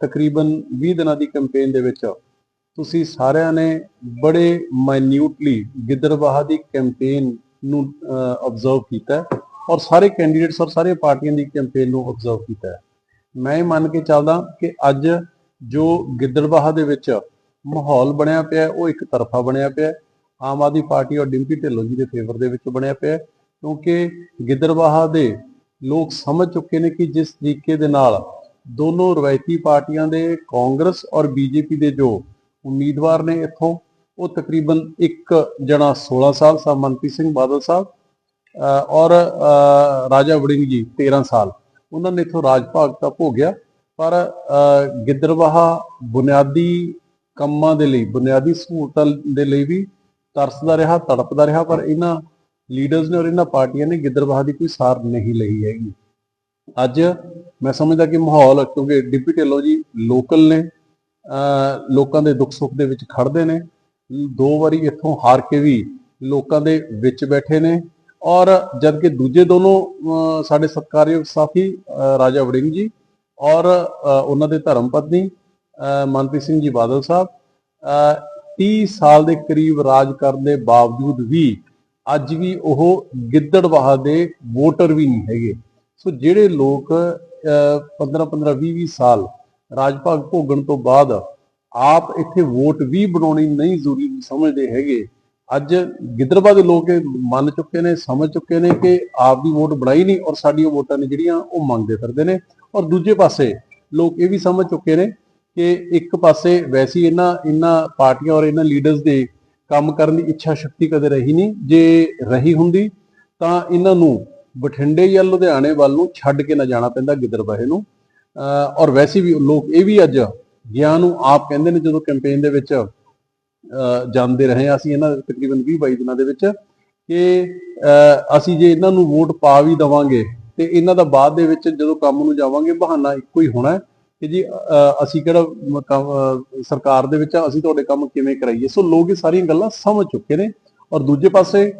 ਤਕਰੀਬਨ 20 ਦਿਨਾਂ ਦੀ ਕੈਂਪੇਨ ਦੇ ਵਿੱਚ ਤੁਸੀਂ ਸਾਰਿਆਂ ਨੇ ਬੜੇ ਮਾਈਨਿਊਟਲੀ ਗਿੱਦੜਬਾਹਾ ਦੀ ਕੈਂਪੇਨ ਨੂੰ ਆਬਜ਼ਰਵ ਕੀਤਾ ਔਰ ਸਾਰੇ ਕੈਂਡੀਡੇਟਸ ਔਰ ਸਾਰੇ ਪਾਰਟੀਆਂ ਦੀ ਕੈਂਪੇਨ ਨੂੰ ਆਬਜ਼ਰਵ ਕੀਤਾ ਮੈਂ ਇਹ ਮੰਨ ਕੇ ਚੱਲਦਾ ਕਿ ਅੱਜ ਜੋ ਗਿੱਦੜਬਾਹਾ ਦੇ ਵਿੱਚ ਮਾਹੌਲ ਬਣਿਆ ਪਿਆ ਉਹ ਇੱਕ ਤਰਫਾ ਬਣਿਆ ਪਿਆ ਆਮ ਆਦਮੀ ਪਾਰਟੀ ਔਰ ਡਿੰਪੀ ਢਿੱਲੋਂ ਜੀ ਦੇ ਫੇਵਰ ਦੇ ਵਿੱਚ ਬਣਿਆ ਪਿਆ ਕਿਉਂਕਿ ਗਿੱਦੜਬਾਹਾ ਦੇ ਲੋਕ ਸਮਝ ਚੁੱਕੇ ਨੇ ਕਿ ਜਿਸ ਤਰੀਕੇ ਦੇ ਨਾਲ ਦੋਨੋਂ ਰਵਾਇਤੀ ਪਾਰਟੀਆਂ ਦੇ ਕਾਂਗਰਸ ਔਰ ਬੀਜੇਪੀ ਦੇ ਜੋ ਉਮੀਦਵਾਰ ਨੇ ਇੱਥੋਂ, ਉਹ ਤਕਰੀਬਨ ਇੱਕ ਜਣਾ 16 ਸਾਲ ਸਾਹਿਬ ਮਨਪ੍ਰੀਤ ਸਿੰਘ ਬਾਦਲ ਸਾਹਿਬ, ਅਹ ਔਰ ਰਾਜਾ ਵੜਿੰਗ ਜੀ 13 ਸਾਲ। ਉਹਨਾਂ ਨੇ ਇੱਥੋਂ ਰਾਜ ਭਾਗ ਤਾਂ ਭੋਗਿਆ, ਪਰ, ਅਹ ਗਿੱਦੜਬਾਹਾ ਬੁਨਿਆਦੀ ਕੰਮਾਂ ਦੇ ਲਈ, ਬੁਨਿਆਦੀ ਸਹੂਲਤਾਂ ਦੇ ਲਈ ਵੀ ਤਰਸਦਾ ਰਿਹਾ, ਤੜਪਦਾ ਰਿਹਾ, ਪਰ ਇਹਨਾਂ ਲੀਡਰਸ ਨੇ ਔਰ ਇਹਨਾਂ ਪਾਰਟੀਆਂ ਨੇ ਗਿੱਦੜਬਾਹਾ ਦੀ ਕੋਈ ਸਾਰ ਨਹੀਂ ਲਈ ਹੈਗੀ। ਅੱਜ ਮੈਂ ਸਮਝਦਾ ਕਿ ਮਾਹੌਲ, ਕਿਉਂਕਿ ਡਿਪਟੀ ਢਿੱਲੋਂ ਜੀ ਲੋਕਲ ਨੇ ਲੋਕਾਂ ਦੇ ਦੁੱਖ ਸੁੱਖ ਦੇ ਵਿੱਚ ਖੜਦੇ ਨੇ, ਦੋ ਵਾਰੀ ਇੱਥੋਂ ਹਾਰ ਕੇ ਵੀ ਲੋਕਾਂ ਦੇ ਵਿੱਚ ਬੈਠੇ ਨੇ, ਔਰ ਜਦ ਕਿ ਦੂਜੇ ਦੋਨੋਂ ਸਾਡੇ ਸਤਿਕਾਰਯੋਗ ਸਾਥੀ ਰਾਜਾ ਵੜਿੰਗ ਜੀ ਔਰ ਉਹਨਾਂ ਦੇ ਧਰਮ ਪਤਨੀ ਮਨਪ੍ਰੀਤ ਸਿੰਘ ਜੀ ਬਾਦਲ ਸਾਹਿਬ, ਅਹ 30 ਸਾਲ ਦੇ ਕਰੀਬ ਰਾਜ ਕਰਨ ਦੇ ਬਾਵਜੂਦ ਵੀ ਅੱਜ ਵੀ ਉਹ ਗਿੱਦੜਵਾਹ ਦੇ ਵੋਟਰ ਵੀ ਨਹੀਂ ਹੈਗੇ। ਸੋ ਜਿਹੜੇ ਲੋਕ 15 15 20 20 ਸਾਲ ਰਾਜ ਭਾਗ ਭੋਗਣ ਤੋਂ ਬਾਅਦ ਆਪ ਇੱਥੇ ਵੋਟ ਵੀ ਬਣਾਉਣੀ ਨਹੀਂ ਜ਼ਰੂਰੀ ਸਮਝਦੇ ਹੈਗੇ, ਅੱਜ ਗਿੱਦੜਬਾਹਾ ਦੇ ਲੋਕ ਇਹ ਮੰਨ ਚੁੱਕੇ ਨੇ, ਸਮਝ ਚੁੱਕੇ ਨੇ ਕਿ ਆਪ ਦੀ ਵੋਟ ਬਣਾਈ ਨਹੀਂ ਔਰ ਸਾਡੀਆਂ ਵੋਟਾਂ ਨੇ ਜਿਹੜੀਆਂ ਉਹ ਮੰਗਦੇ ਫਿਰਦੇ ਨੇ। ਔਰ ਦੂਜੇ ਪਾਸੇ ਲੋਕ ਇਹ ਵੀ ਸਮਝ ਚੁੱਕੇ ਨੇ ਕਿ ਇੱਕ ਪਾਸੇ ਵੈਸੀ ਇਹਨਾਂ ਇਹਨਾਂ ਪਾਰਟੀਆਂ ਔਰ ਇਹਨਾਂ ਲੀਡਰਸ ਦੇ ਕੰਮ ਕਰਨ ਦੀ ਇੱਛਾ ਸ਼ਕਤੀ ਕਦੇ ਰਹੀ ਨਹੀਂ। ਜੇ ਰਹੀ ਹੁੰਦੀ ਤਾਂ ਇਹਨਾਂ ਨੂੰ ਬਠਿੰਡੇ ਜਾਂ ਲੁਧਿਆਣੇ ਵੱਲ ਨੂੰ ਛੱਡ ਕੇ ਨਾ ਜਾਣਾ ਪੈਂਦਾ ਗਿੱਦੜਬਾਹੇ ਨੂੰ। ਅਹ ਔਰ ਵੈਸੇ ਵੀ ਲੋਕ ਇਹ ਵੀ ਅੱਜ ਗਿਆਨ ਨੂੰ ਆਪ ਕਹਿੰਦੇ ਨੇ ਜਦੋਂ ਕੈਂਪੇਨ ਦੇ ਵਿੱਚ, ਅਹ ਜਾਂਦੇ ਰਹੇ ਹਾਂ ਅਸੀਂ ਇਹਨਾਂ ਤਕਰੀਬਨ 20 22 ਦਿਨਾਂ ਦੇ ਵਿੱਚ ਕਿ, ਅਹ ਅਸੀਂ ਜੇ ਇਹਨਾਂ ਨੂੰ ਵੋਟ ਪਾ ਵੀ ਦਵਾਂਗੇ ਤੇ ਇਹਨਾਂ ਦਾ ਬਾਅਦ ਦੇ ਵਿੱਚ ਜਦੋਂ ਕੰਮ ਨੂੰ ਜਾਵਾਂਗੇ ਬਹਾਨਾ ਇੱਕੋ ਹੀ ਹੋਣਾ ਕਿ ਜੀ, ਅਹ ਅਸੀਂ ਕਿਹੜਾ ਸਰਕਾਰ ਦੇ ਵਿੱਚ ਅਸੀਂ ਤੁਹਾਡੇ ਕੰਮ ਕਿਵੇਂ ਕਰਾਈਏ। ਸੋ ਲੋਕ ਇਹ ਸਾਰੀਆਂ ਗੱਲਾਂ ਸਮਝ ਚੁੱਕੇ ਨੇ ਔਰ ਦੂਜੇ ਪਾਸੇ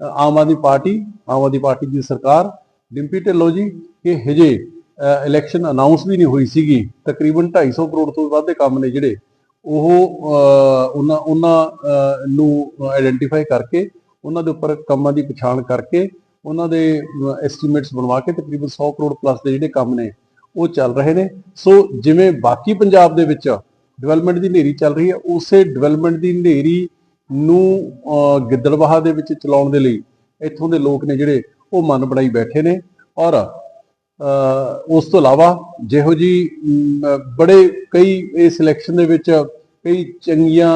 ਆਮ ਆਦਮੀ ਪਾਰਟੀ, ਆਮ ਆਦਮੀ ਪਾਰਟੀ ਦੀ ਸਰਕਾਰ, ਡਿੰਪੀ ਢਿੱਲੋਂ ਜੀ, ਕਿ ਹਜੇ ਇਲੈਕਸ਼ਨ ਅਨਾਉਂਸ ਵੀ ਨਹੀਂ ਹੋਈ ਸੀਗੀ, ਤਕਰੀਬਨ 250 ਕਰੋੜ ਤੋਂ ਵੱਧ ਦੇ ਕੰਮ ਨੇ ਜਿਹੜੇ, ਉਹ ਉਹਨਾਂ ਉਹਨਾਂ ਨੂੰ ਆਇਡੈਂਟੀਫਾਈ ਕਰਕੇ, ਉਹਨਾਂ ਦੇ ਉੱਪਰ ਕੰਮਾਂ ਦੀ ਪਛਾਣ ਕਰਕੇ, ਉਹਨਾਂ ਦੇ ਐਸਟੀਮੇਟਸ ਬਣਵਾ ਕੇ ਤਕਰੀਬਨ 100 ਕਰੋੜ ਪਲੱਸ ਦੇ ਜਿਹੜੇ ਕੰਮ ਨੇ, ਉਹ ਚੱਲ ਰਹੇ ਨੇ। ਸੋ ਜਿਵੇਂ ਬਾਕੀ ਪੰਜਾਬ ਦੇ ਵਿੱਚ ਡਿਵੈਲਪਮੈਂਟ ਦੀ ਹਨੇਰੀ ਚੱਲ ਰਹੀ ਹੈ, ਉਸੇ ਡਿਵੈਲਪਮੈਂਟ ਦੀ ਹਨੇਰੀ ਨੂੰ ਅਹ, ਗਿੱਦੜਬਾਹਾ ਦੇ ਵਿੱਚ ਚਲਾਉਣ ਦੇ ਲਈ ਇੱਥੋਂ ਦੇ ਲੋਕ ਨੇ ਜਿਹੜੇ ਉਹ ਮਨ ਬਣਾਈ ਬੈਠੇ ਨੇ ਔਰ ਉਸ ਤੋਂ ਇਲਾਵਾ ਜਿਹੋ ਜੀ ਬੜੇ ਕਈ ਇਸ ਇਲੈਕਸ਼ਨ ਦੇ ਵਿੱਚ ਕਈ ਚੰਗੀਆਂ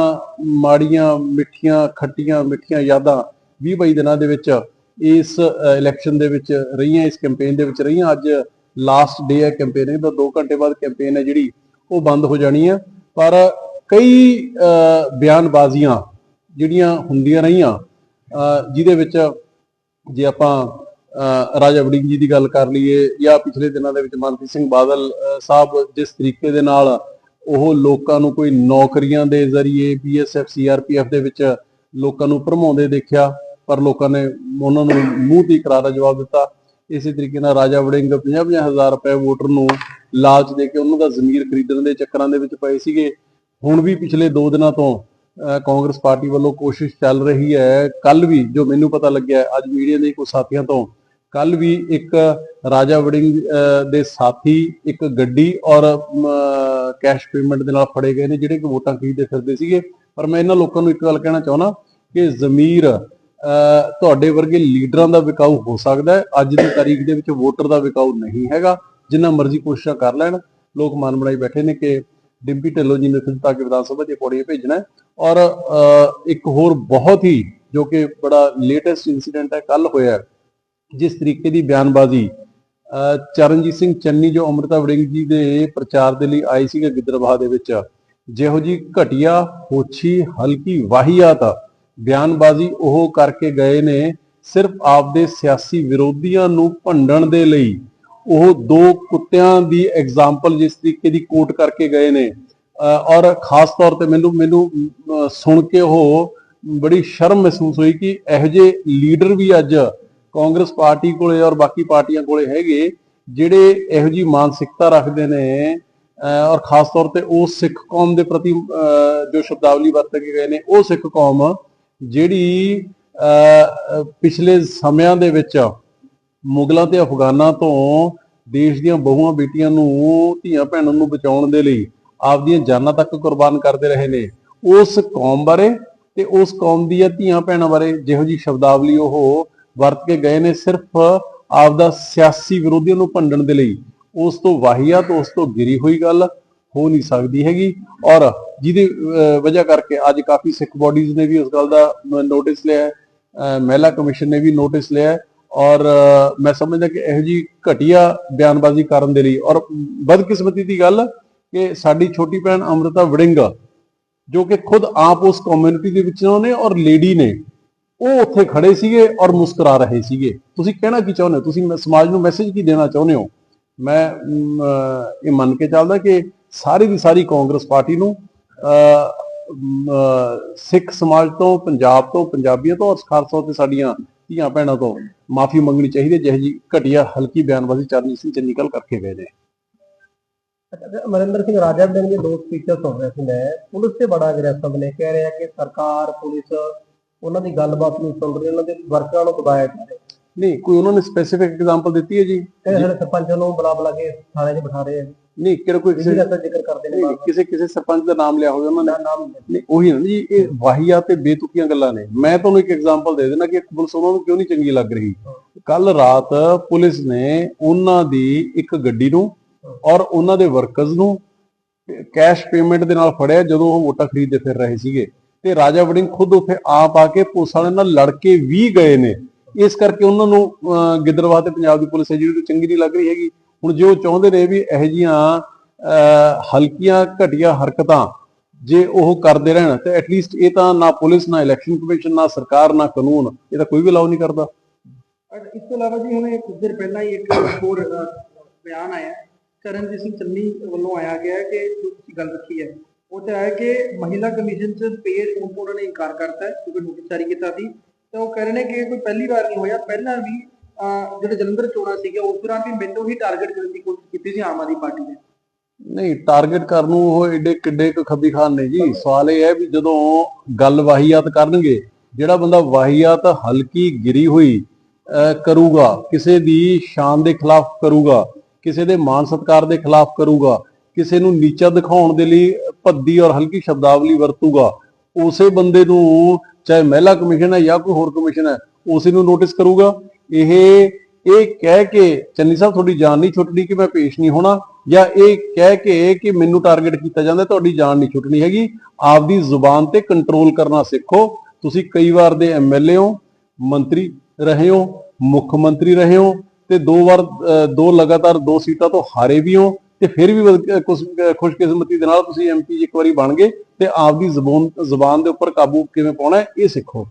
ਮਾੜੀਆਂ ਮਿੱਠੀਆਂ ਖੱਟੀਆਂ ਮਿੱਠੀਆਂ ਯਾਦਾਂ 20 22 ਦਿਨਾਂ ਦੇ ਵਿੱਚ ਇਸ ਇਲੈਕਸ਼ਨ ਦੇ ਵਿੱਚ ਰਹੀਆਂ ਇਸ ਕੈਂਪੇਨ ਦੇ ਵਿੱਚ ਰਹੀਆਂ। ਅੱਜ ਲਾਸਟ ਡੇ ਹੈ ਕੈਂਪੇਨਿੰਗ ਦਾ 2 ਘੰਟੇ ਬਾਅਦ ਕੈਂਪੇਨ ਹੈ ਜਿਹੜੀ ਉਹ ਬੰਦ ਹੋ ਜਾਣੀ ਹੈ। ਪਰ ਕਈ ਬਿਆਨਬਾਜ਼ੀਆਂ ਜਿਹੜੀਆਂ ਹੁੰਦੀਆਂ ਰਹੀਆਂ ਜਿਹਦੇ ਵਿੱਚ ਜੇ ਆਪਾਂ ਅਹ, ਰਾਜਾ ਵੜਿੰਗ ਜੀ ਦੀ ਗੱਲ ਕਰ ਲਈਏ ਜਾਂ ਪਿਛਲੇ ਦਿਨਾਂ ਦੇ ਵਿੱਚ ਮਨਪ੍ਰੀਤ ਸਿੰਘ ਬਾਦਲ ਸਾਹਿਬ ਜਿਸ ਤਰੀਕੇ ਦੇ ਨਾਲ ਉਹ ਲੋਕਾਂ ਨੂੰ ਕੋਈ ਨੌਕਰੀਆਂ ਦੇ ਜ਼ਰੀਏ ਬੀਐਸਐਫ ਸੀਆਰਪੀਐਫ ਦੇ ਵਿੱਚ ਲੋਕਾਂ ਨੂੰ ਭਰਮਾਉਂਦੇ ਦੇਖਿਆ ਪਰ ਲੋਕਾਂ ਨੇ ਉਹਨਾਂ ਨੂੰ ਮੂੰਹ ਤੇ ਕਰਾਰਾ ਜਵਾਬ ਦਿੱਤਾ। ਇਸੇ ਤਰੀਕੇ ਨਾਲ ਰਾਜਾ ਵੜਿੰਗ 50-50 ਹਜ਼ਾਰ ਰੁਪਏ ਵੋਟਰ ਨੂੰ ਲਾਲਚ ਦੇ ਕੇ ਉਹਨਾਂ ਦਾ ਜ਼ਮੀਰ ਖਰੀਦਣ ਦੇ ਚੱਕਰਾਂ ਦੇ ਵਿੱਚ ਪਏ ਸੀਗੇ। ਹੁਣ ਵੀ ਪਿਛਲੇ 2 ਦਿਨਾਂ ਤੋਂ ਕਾਂਗਰਸ ਪਾਰਟੀ ਵੱਲੋਂ ਕੋਸ਼ਿਸ਼ ਚੱਲ ਰਹੀ ਹੈ। ਕੱਲ ਵੀ ਜੋ ਮੈਨੂੰ ਪਤਾ ਲੱਗਿਆ ਅੱਜ ਮੀਡੀਆ ਦੇ ਕੁਝ ਸਾਥੀਆਂ ਤੋਂ ਕੱਲ ਵੀ ਇੱਕ ਰਾਜਾ ਵੜਿੰਗ ਦੇ ਸਾਥੀ ਇੱਕ ਗੱਡੀ ਔਰ ਕੈਸ਼ ਪੇਮੈਂਟ ਦੇ ਨਾਲ ਫੜੇ ਗਏ ਨੇ ਜਿਹੜੇ ਕਿ ਵੋਟਾਂ ਖਰੀਦਦੇ ਫਿਰਦੇ ਸੀਗੇ। ਪਰ ਮੈਂ ਇਹਨਾਂ ਲੋਕਾਂ ਨੂੰ ਇੱਕ ਗੱਲ ਕਹਿਣਾ ਚਾਹੁੰਦਾ ਕਿ ਜ਼ਮੀਰ ਅਹ, ਤੁਹਾਡੇ ਵਰਗੇ ਲੀਡਰਾਂ ਦਾ ਵਿਕਾਊ ਹੋ ਸਕਦਾ ਹੈ। ਅੱਜ ਦੀ ਤਾਰੀਖ ਦੇ ਵਿੱਚ ਵੋਟਰ ਦਾ ਵਿਕਾਊ ਨਹੀਂ ਹੈਗਾ। ਜਿੰਨਾ ਮਰਜ਼ੀ ਕੋਸ਼ਿਸ਼ਾਂ ਕਰ ਲੈਣ ਲੋਕ ਮਨ ਬਣਾਈ ਬੈਠੇ ਨੇ ਕਿ ਡਿੰਪੀ ਢਿੱਲੋਂ ਜੀ ਨੇ ਤਾਂ ਕਿ ਵਿਧਾਨ ਸਭਾ ਦੀ ਪੌੜੀਆਂ ਭੇਜਣਾ ਔਰ ਇੱਕ ਹੋਰ ਬਹੁਤ ਹੀ ਜੋ ਕਿ ਬੜਾ ਲੇਟੈਸਟ ਇਨਸੀਡੈਂਟ ਹੈ ਕੱਲ ਹੋਇਆ ਜਿਸ ਤਰੀਕੇ ਦੀ ਬਿਆਨਬਾਜ਼ੀ ਅਹ, ਚਰਨਜੀਤ ਸਿੰਘ ਚੰਨੀ ਜੋ ਅਮ੍ਰਿਤਾ ਵੜਿੰਗ ਜੀ ਦੇ ਪ੍ਰਚਾਰ ਦੇ ਲਈ ਆਏ ਸੀਗੇ ਗਿੱਦੜਬਾਹਾ ਦੇ ਵਿੱਚ ਜਿਹੋ ਜੀ ਘਟੀਆ ਹੋਛੀ ਹਲਕੀ ਵਾਹੀਆਤ ਬਿਆਨਬਾਜ਼ੀ ਉਹ ਕਰਕੇ ਗਏ ਨੇ ਸਿਰਫ ਆਪਦੇ ਸਿਆਸੀ ਵਿਰੋਧੀਆਂ ਨੂੰ ਭੰਡਣ ਦੇ ਲਈ। ਉਹ ਦੋ ਕੁੱਤਿਆਂ ਦੀ ਐਗਜ਼ਾਮਪਲ ਜਿਸ ਤਰੀਕੇ ਦੀ ਕੋਟ ਕਰਕੇ ਗਏ ਨੇ। ਅਹ ਔਰ ਖਾਸ ਤੌਰ ਤੇ ਮੈਨੂੰ ਮੈਨੂੰ ਸੁਣ ਕੇ ਉਹ ਬੜੀ ਸ਼ਰਮ ਮਹਿਸੂਸ ਹੋਈ ਕਿ ਇਹੋ ਜਿਹੇ ਲੀਡਰ ਵੀ ਅੱਜ ਕਾਂਗਰਸ ਪਾਰਟੀ ਕੋਲੇ ਔਰ ਬਾਕੀ ਪਾਰਟੀਆਂ ਕੋਲੇ ਹੈਗੇ ਜਿਹੜੇ ਇਹੋ ਜੀ ਮਾਨਸਿਕਤਾ ਰੱਖਦੇ ਨੇ। ਅਹ ਔਰ ਖਾਸ ਤੌਰ ਤੇ ਉਹ ਸਿੱਖ ਕੌਮ ਦੇ ਪ੍ਰਤੀ ਅਹ ਜੋ ਸ਼ਬਦਾਵਲੀ ਵਰਤ ਕੇ ਗਏ ਨੇ ਉਹ ਸਿੱਖ ਕੌਮ ਜਿਹੜੀ ਅਹ, ਪਿਛਲੇ ਸਮਿਆਂ ਦੇ ਵਿੱਚ ਮੁਗਲਾਂ ਤੇ ਅਫਗਾਨਾਂ ਤੋਂ ਦੇਸ਼ ਦੀਆਂ ਬਹੂਆਂ ਬੇਟੀਆਂ ਨੂੰ ਧੀਆਂ ਭੈਣਾਂ ਨੂੰ ਬਚਾਉਣ ਦੇ ਲਈ ਆਪਦੀਆਂ ਜਾਨਾਂ ਤੱਕ ਕੁਰਬਾਨ ਕਰਦੇ ਰਹੇ ਨੇ। ਉਸ ਕੌਮ ਬਾਰੇ ਤੇ ਉਸ ਕੌਮ ਦੀਆਂ ਧੀਆਂ ਭੈਣਾਂ ਬਾਰੇ ਜਿਹੋ ਜੀ ਸ਼ਬਦਾਵਲੀ ਉਹ ਵਰਤ ਕੇ ਗਏ ਨੇ ਸਿਰਫ ਆਪਦਾ ਸਿਆਸੀ ਵਿਰੋਧੀਆਂ ਨੂੰ ਭੰਡਣ ਦੇ ਲਈ। ਉਸ ਤੋਂ ਵਾਹੀਆਤ ਉਸ ਤੋਂ ਗਿਰੀ ਹੋਈ ਗੱਲ ਹੋ ਨਹੀਂ ਸਕਦੀ ਹੈਗੀ ਔਰ ਜਿਹਦੀ ਵਜ੍ਹਾ ਕਰਕੇ ਅੱਜ ਕਾਫੀ ਸਿੱਖ ਬਾਡੀਜ਼ ਨੇ ਵੀ ਉਸ ਗੱਲ ਦਾ ਨੋਟਿਸ ਲਿਆ ਹੈ ਅਹ, ਮਹਿਲਾ ਕਮਿਸ਼ਨ ਨੇ ਵੀ ਨੋਟਿਸ ਲਿਆ ਹੈ। ਔਰ ਮੈਂ ਸਮਝਦਾ ਕਿ ਇਹੋ ਜੀ ਘਟੀਆ ਬਿਆਨਬਾਜ਼ੀ ਕਰਨ ਦੇ ਲਈ ਔਰ ਬਦਕਿਸਮਤੀ ਦੀ ਗੱਲ ਕਿ ਸਾਡੀ ਛੋਟੀ ਭੈਣ ਅੰਮ੍ਰਿਤਾ ਵੜਿੰਗ, ਜੋ ਕਿ ਖੁਦ ਆਪ ਉਸ ਕਮਿਊਨਿਟੀ ਦੇ ਵਿੱਚੋਂ ਨੇ ਔਰ ਲੇਡੀ ਨੇ, ਉਹ ਉੱਥੇ ਖੜੇ ਸੀਗੇ ਔਰ ਮੁਸਕਰਾ ਰਹੇ ਸੀਗੇ। ਤੁਸੀਂ ਕਹਿਣਾ ਕੀ ਚਾਹੁੰਦੇ ਹੋ? ਤੁਸੀਂ ਮ- ਸਮਾਜ ਨੂੰ ਮੈਸੇਜ ਕੀ ਦੇਣਾ ਚਾਹੁੰਦੇ ਹੋ? ਮੈਂ ਇਹ ਮੰਨ ਕੇ ਚੱਲਦਾ ਕਿ ਸਾਰੀ ਦੀ ਸਾਰੀ ਕਾਂਗਰਸ ਪਾਰਟੀ ਨੂੰ ਸਿੱਖ ਸਮਾਜ ਤੋਂ, ਪੰਜਾਬ ਤੋਂ, ਪੰਜਾਬੀਆਂ ਤੋਂ ਔਰ ਖਾਸ ਤੌਰ ਤੇ ਸਾਡੀਆਂ ਧੀਆਂ ਭੈਣਾਂ ਤੋਂ ਮਾਫੀ ਮੰਗਣੀ ਚਾਹੀਦੀ ਹੈ ਜਿਹੋ ਜੀ ਘਟੀਆ ਹਲਕੀ ਬਿਆਨਬਾਜ਼ੀ ਚਰਨਜੀਤ ਸਿੰਘ ਚੰਨੀ ਕੱਲ ਕਰਕੇ ਗਏ ਨੇ। ਅਮਰਿੰਦਰ ਸਿੰਘ ਰਾਜਾ ਦੇ ਦੋ ਸਪੀਚਰ ਸੁਣ ਰਿਹਾ ਸੀ ਮੈਂ। ਪੁਲਿਸ ਤੇ ਬੜਾ ਅਗਰੈਸਿਵ ਨੇ ਕਹਿ ਰਿਹਾ ਕਿ ਸਰਕਾਰ ਪੁਲਿਸ ਉਹਨਾਂ ਦੀ ਗੱਲਬਾਤ ਨਹੀਂ ਸੁਣ ਰਹੀ ਉਹਨਾਂ ਦੇ ਵਰਕਰਾਂ ਨੂੰ ਦਬਾਇਆ ਜਾ ਰਿਹਾ। ਨਹੀਂ ਕੋਈ ਉਹਨਾਂ ਨੇ ਸਪੈਸੀਫਿਕ ਐਗਜ਼ਾਮਪਲ ਦਿੱਤੀ ਹੈ ਜੀ? ਕਹਿੰਦੇ ਸਾਡੇ ਸਰਪੰਚ ਨੂੰ ਬੁਲਾ ਬੁਲਾ ਕੇ ਥਾਣੇ 'ਚ ਬਿਠਾ ਰਹੇ ਆ ਨਹੀਂ ਕਿਹੜਾ ਕੋਈ ਕਿਸੇ ਦਾ ਜ਼ਿਕਰ ਕਰਦੇ ਨੇ ਕਿਸੇ ਕਿਸੇ ਸਰਪੰਚ ਦਾ ਨਾਮ ਲਿਆ ਹੋਵੇ ਉਹਨਾਂ ਨੇ। ਨਾਮ ਨਹੀਂ ਉਹੀ ਨਾ ਜੀ ਇਹ ਵਾਹੀਆ ਤੇ ਬੇਤੁਕੀਆਂ ਗੱਲਾਂ ਨੇ। ਮੈਂ ਤੁਹਾਨੂੰ ਇੱਕ ਐਗਜ਼ਾਮਪਲ ਦੇ ਦੇਣਾ ਕਿ ਪੁਲਿਸ ਉਹਨਾਂ ਨੂੰ ਕਿਉਂ ਨਹੀਂ ਚੰਗੀ ਲੱਗ ਰਹੀ? ਕੱਲ ਰਾਤ ਪੁਲਿਸ ਨੇ ਉਹਨਾਂ ਦੀ ਇੱਕ ਗੱਡੀ ਨੂੰ ਔਰ ਉਹਨਾਂ ਦੇ ਵਰਕਰਸ ਨੂੰ ਕੈਸ਼ ਪੇਮੈਂਟ ਦੇ ਨਾਲ ਫੜਿਆ ਜਦੋਂ ਉਹ ਵੋਟਾਂ ਖਰੀਦਦੇ ਫਿਰ ਰਹੇ ਸੀਗੇ। ਤੇ ਰਾਜਾ ਵੜਿੰਗ ਖੁਦ ਉੱਥੇ ਆਪ ਆ ਕੇ ਪੁਲਿਸ ਵਾਲਿਆਂ ਨਾਲ ਲੜ ਕੇ ਵੀ ਗਏ ਨੇ। ਇਸ ਕਰਕੇ ਉਹਨਾਂ ਨੂੰ ਗਿੱਦੜਬਾਹ ਤੇ ਪੰਜਾਬ ਦੀ ਪੁਲਿਸ ਹੈ ਜਿਹੜੀ ਚੰਗੀ ਨਹੀਂ ਲੱਗ ਰਹੀ ਹੈਗੀ। ਹੁਣ ਜੇ ਉਹ ਚਾਹੁੰਦੇ ਨੇ ਵੀ ਇਹੋ ਜੀਆਂ ਹਲਕੀਆਂ ਘਟੀਆਂ ਹਰਕਤਾਂ ਜੇ ਉਹ ਕਰਦੇ ਰਹਿਣ, ਤੇ ਐਟਲੀਸਟ ਇਹ ਤਾਂ ਨਾ ਪੁਲਿਸ, ਨਾ ਇਲੈਕਸ਼ਨ ਕਮਿਸ਼ਨ ਨਾ ਸਰਕਾਰ, ਨਾ ਕਾਨੂੰਨ, ਇਹ ਤਾਂ ਕੋਈ ਵੀ ਲਾਉ ਨਹੀਂ ਕਰਦਾ ਇਸ ਤੋਂ ਇਲਾਵਾ ਜੀ ਹੁਣੇ ਕੁਝ ਦਿਨ ਪਹਿਲਾਂ ਹੀ ਇੱਕ ਹੋਰ ਬਿਆਨ ਆਇਆ ਹੈ। ਚਰਨਜੀਤ ਸਿੰਘ ਚੰਨੀ ਵੱਲੋਂ ਆਇਆ ਗਿਆ ਕਿ ਜੋ ਤੁਸੀਂ ਗੱਲ ਰੱਖੀ ਹੈ, ਉਹ ਤਾਂ ਆਇਆ ਕਿ ਮਹਿਲਾ ਕਮਿਸ਼ਨ ਚ ਪੇਡ ਉਹਨਾਂ ਨੇ ਇਨਕਾਰ ਕਰਤਾ ਕਿਉਂਕਿ ਨੋਟਿਸ ਜਾਰੀ ਕੀਤਾ ਸੀ ਤੇ ਉਹ ਕਹਿ ਰਹੇ ਨੇ ਕਿ ਕੋਈ ਪਹਿਲੀ ਵਾਰ ਨਹੀਂ ਹੋਇਆ, ਪਹਿਲਾਂ ਵੀ ਜਿਹੜੇ ਜਲੰਧਰ ਚੋਣਾਂ ਸੀਗੇ ਉਸ ਦੌਰਾਨ ਵੀ ਮੈਨੂੰ ਹੀ ਟਾਰਗੇਟ ਕਰਨ ਦੀ ਕੋਸ਼ਿਸ਼ ਕੀਤੀ ਸੀ ਆਮ ਆਦਮੀ ਪਾਰਟੀ ਨੇ। ਨਹੀਂ ਟਾਰਗੇਟ ਕਰਨ ਨੂੰ ਉਹ ਏਡੇ ਕਿੱਡੇ ਕੁ ਖੱਬੀ ਖਾਨ ਨੇ ਜੀ। ਸਵਾਲ ਇਹ ਹੈ ਵੀ ਜਦੋਂ ਗੱਲ ਵਾਹੀਆਤ ਕਰਨਗੇ, ਜਿਹੜਾ ਬੰਦਾ ਵਾਹੀਆਤ ਹਲਕੀ ਗਿਰੀ ਹੋਈ ਕਰੂਗਾ, ਕਿਸੇ ਦੀ ਸ਼ਾਨ ਦੇ ਖਿਲਾਫ ਕਰੂਗਾ, ਕਿਸੇ ਦੇ ਮਾਨ ਸਤਕਾਰ ਦੇ ਖਿਲਾਫ ਕਰੂਗਾ, ਕਿਸੇ ਨੂੰ ਨੀਚਾ ਦਿਖਾਉਣ ਦੇ ਲਈ ਭੱਦੀ ਔਰ ਹਲਕੀ ਸ਼ਬਦਾਵਲੀ ਵਰਤੂਗਾ, ਉਸੇ ਬੰਦੇ ਨੂੰ ਚਾਹੇ ਮਹਿਲਾ ਕਮਿਸ਼ਨ ਹੈ ਜਾਂ ਕੋਈ ਹੋਰ ਕਮਿਸ਼ਨ ਹੈ, ਉਸੇ ਨੂੰ ਨੋਟਿਸ ਕਰੂਗਾ? ਇਹ ਇਹ ਕਹਿ ਕੇ ਚੰਨੀ ਸਾਹਿਬ, ਤੁਹਾਡੀ ਜਾਨ ਨਹੀਂ ਛੁੱਟਣੀ ਕਿ ਮੈਂ ਪੇਸ਼ ਨਹੀਂ ਹੋਣਾ, ਜਾਂ ਇਹ ਕਹਿ ਕੇ ਕਿ ਮੈਨੂੰ ਟਾਰਗੇਟ ਕੀਤਾ ਜਾਂਦਾ, ਤੁਹਾਡੀ ਜਾਨ ਨਹੀਂ ਛੁੱਟਣੀ ਹੈਗੀ। ਆਪਦੀ ਜ਼ੁਬਾਨ ਤੇ ਕੰਟਰੋਲ ਕਰਨਾ ਸਿੱਖੋ। ਤੁਸੀਂ ਕਈ ਵਾਰ ਦੇ ਐਮਐਲਏ ਹੋ, ਮੰਤਰੀ ਰਹੇ ਹੋ, ਮੁੱਖ ਮੰਤਰੀ ਰਹੇ ਹੋ, ਤੇ ਦੋ ਵਾਰ ਦੋ ਲਗਾਤਾਰ ਦੋ ਸੀਟਾਂ ਤੋਂ ਹਾਰੇ ਵੀ ਹੋ, ਤੇ ਫਿਰ ਵੀ ਖੁਸ਼ਕਿਸਮਤੀ ਦੇ ਨਾਲ ਤੁਸੀਂ ਐਮਪੀ ਇੱਕ ਵਾਰੀ ਬਣ ਗਏ, ਤੇ ਆਪਦੀ ਜ਼ੁਬਾਨ ਜ਼ੁਬਾਨ ਦੇ ਉੱਪਰ ਕਾਬੂ ਕਿਵੇਂ ਪਾਉਣਾ ਇਹ ਸਿੱਖੋ।